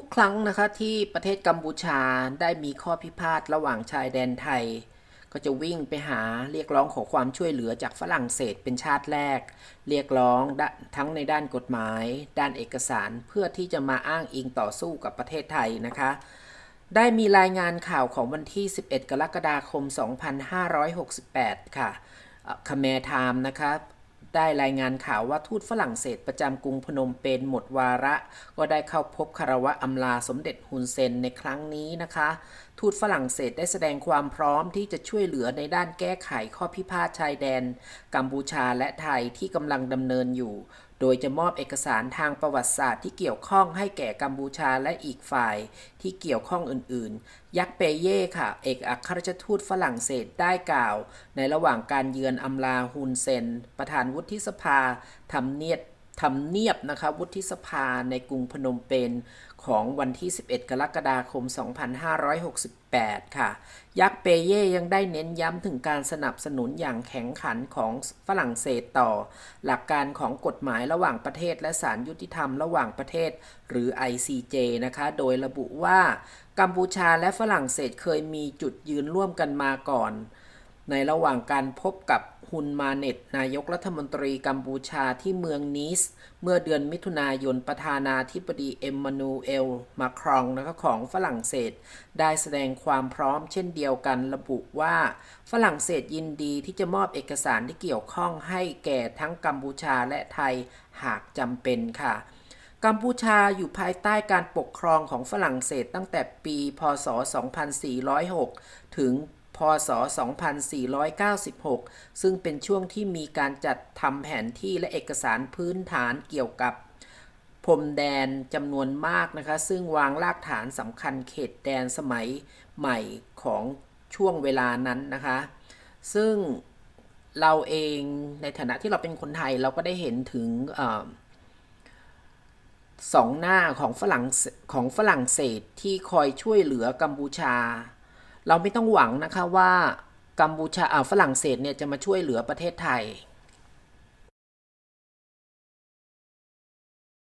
ทุกครั้งนะคะที่ประเทศกัมพูชาได้มีข้อพิพาทระหว่างชายแดนไทย ก็จะวิ่งไปหาเรียกร้องขอความช่วยเหลือจากฝรั่งเศสเป็นชาติแรก เรียกร้องทั้งในด้านกฎหมาย ด้านเอกสารเพื่อที่จะมาอ้างอิงต่อสู้กับประเทศไทยนะคะได้มีรายงานข่าวของวันที่ 11 กรกฎาคม 2568 ค่ะคเมทามนะคะ ได้รายงานข่าวว่าทูตฝรั่งเศสประจำกรุงพนมเปญหมดวาระ ก็ได้เข้าพบคารวะอำลาสมเด็จฮุนเซนในครั้งนี้นะคะ ทูตฝรั่งเศสได้แสดงความพร้อมที่จะช่วยเหลือในด้านแก้ไขข้อพิพาทชายแดน กัมพูชาและไทยที่กำลังดำเนินอยู่ โดยจะมอบเอกสารทางประวัติศาสตร์ที่เกี่ยวข้องให้แก่กัมพูชาและอีกฝ่ายที่เกี่ยวข้องอื่น ๆ ยักษ์เปเย่ค่ะ เอกอัครราชทูตฝรั่งเศสได้กล่าว ในระหว่างการเยือนอำลาฮุนเซน ประธานวุฒิสภาทำเนียด ทำเนียบนะคะวุฒิสภาในกรุงพนมเปญของวันที่ 11 กรกฎาคม 2568 ค่ะ ยักษ์เปเย่ยังได้เน้นย้ำถึงการสนับสนุนอย่างแข็งขันของฝรั่งเศสต่อ หลักการของกฎหมายระหว่างประเทศและศาลยุติธรรมระหว่างประเทศ หรือ ICJ นะคะ โดยระบุว่ากัมพูชาและฝรั่งเศสเคยมีจุดยืนร่วมกันมาก่อน ในระหว่างการพบกับ ฮุนมาเน็ต นายกรัฐมนตรีกัมพูชาที่เมืองนีส เมื่อเดือนมิถุนายนประธานาธิบดีเอ็มมานูเอล มาครองนะคะของฝรั่งเศส ได้แสดงความพร้อมเช่นเดียวกันระบุว่า ฝรั่งเศสยินดีที่จะมอบเอกสารที่เกี่ยวข้องให้แก่ทั้งกัมพูชาและไทยหากจำเป็นค่ะกัมพูชาอยู่ภายใต้การปกครองของฝรั่งเศสตั้งแต่ปี พศ 2406 ถึง พศ 2496 ซึ่งเป็นช่วงที่มีการจัดทำแผนที่และเอกสารพื้นฐานเกี่ยวกับพรมแดนจำนวนมากนะคะ ซึ่งวางรากฐานสำคัญเขตแดนสมัยใหม่ของช่วงเวลานั้นนะคะ ซึ่งเราเองในฐานะที่เราเป็นคนไทยเราก็ได้เห็นถึงอสองหน้าของฝรั่งของฝรั่งเศสที่คอยช่วยเหลือกัมพูชา เราไม่ต้องหวังนะคะว่ากัมพูชาอ่าฝรั่งเศสเนี่ยจะมาช่วยเหลือประเทศไทย